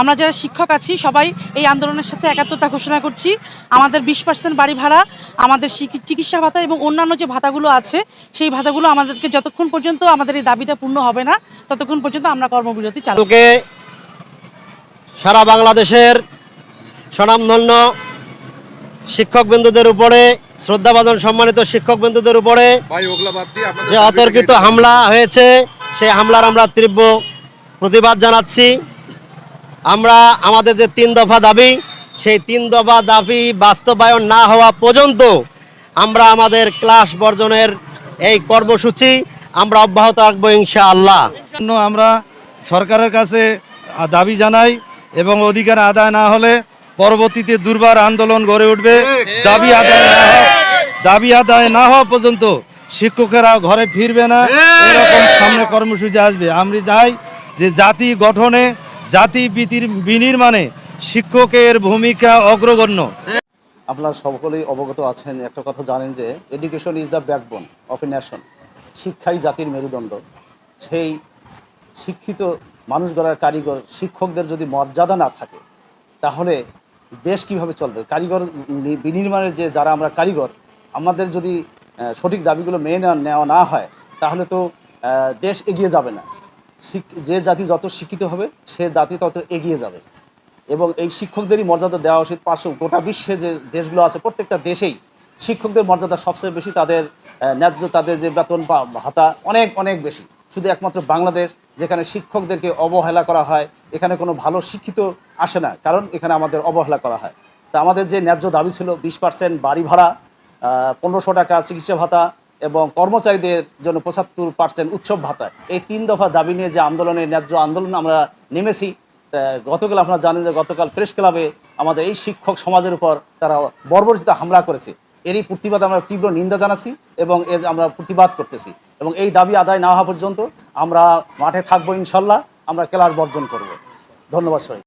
আমরা যারা শিক্ষক আছি সবাই এই আন্দোলনের সাথে একাত্মতা ঘোষণা করছি। আমাদের বিশ পার্সেন্ট বাড়ি ভাড়া আমাদের চিকিৎসা ভাতা এবং অন্যান্য যে ভাতাগুলো আছে সেই ভাতাগুলো আমাদেরকে যতক্ষণ পর্যন্ত আমাদের এই দাবিটা পূর্ণ হবে না ততক্ষণ পর্যন্ত আমরা কর্মবিরতি চালাবো কালকে সারা বাংলাদেশের স্বনামধন্য শিক্ষকবৃন্দদের উপরে শ্রদ্ধাভাজন সম্মানিত শিক্ষকবৃন্দদের উপরে ভাই ওগুলা বাদ দিয়ে আপনাদের যে অতর্কিত হামলা হয়েছে সেই হামলার আমরা তীব্র প্রতিবাদ জানাচ্ছি। আমরা আমাদের যে তিন দফা দাবি সেই তিন দফা দাবি বাস্তবায়ন না হওয়া পর্যন্ত আমরা আমাদের ক্লাস বর্জনের এই কর্মসূচি আমরা অব্যাহত রাখব ইনশাআল্লাহ। জন্য আমরা সরকারের কাছে দাবি জানাই এবং অধিকার আদায় না হলে পরবর্তীতে দুর্বার আন্দোলন গড়ে উঠবে। দাবি আদায় না দাবি আদায় না হওয়া পর্যন্ত শিক্ষকেরা ঘরে ফিরবে না। এরকম সামনে কর্মসূচি আসবে। আমরা চাই যে জাতি গঠনে জাতি বিনির্মাণে শিক্ষকের ভূমিকা অগ্রগণ্য। আপনারা সকলেই অবগত আছেন, একটা কথা জানেন যে education is the backbone of a nation শিক্ষাই জাতির মেরুদণ্ড। সেই শিক্ষিত মানুষ গড়ার কারিগর শিক্ষকদের যদি মর্যাদা না থাকে, তাহলে দেশ কীভাবে চলবে? কারিগর বিনির্মাণের যে যারা আমরা কারিগর, আমাদের যদি সঠিক দাবিগুলো মেনে নেওয়া- না হয়, তাহলে তো দেশ এগিয়ে যাবে না। যে জাতি যত শিক্ষিত হবে, সে জাতি তত এগিয়ে যাবে। এবং এই শিক্ষকদেরই মর্যাদা দেওয়া উচিত পার্শ্ব গোটা বিশ্বে যে দেশগুলো আছে, প্রত্যেকটা দেশেই শিক্ষকদের মর্যাদা সবচেয়ে বেশি, তাদের ন্যায্য, তাদের যে বেতন বা ভাতা অনেক অনেক বেশি। শুধু একমাত্র বাংলাদেশ, যেখানে শিক্ষকদেরকে অবহেলা করা হয়, এখানে কোনো ভালো শিক্ষিত আসে না, কারণ এখানে আমাদের অবহেলা করা হয়। তা আমাদের যে ন্যায্য দাবি ছিল, বিশ পার্সেন্ট বাড়ি ভাড়া পনেরোশো টাকা চিকিৎসা ভাতা এবং কর্মচারীদের জন্য পঁচাত্তর পার্সেন্ট উৎসব ভাতা। এই তিন দফা দাবি নিয়ে যে আন্দোলনের ন্যায্য আন্দোলন আমরা নেমেছি গতকাল আপনারা জানেন যে গতকাল প্রেস ক্লাবে আমাদের এই শিক্ষক সমাজের উপর তারা বর্বরিত হামলা করেছে। এরই প্রতিবাদ আমরা তীব্র নিন্দা জানাচ্ছি এবং এর আমরা প্রতিবাদ করতেছি। এবং এই দাবি আদায় না হওয়া পর্যন্ত আমরা মাঠে থাকব ইনশাল্লাহ, আমরা ক্লাস বর্জন করব। ধন্যবাদ সবাই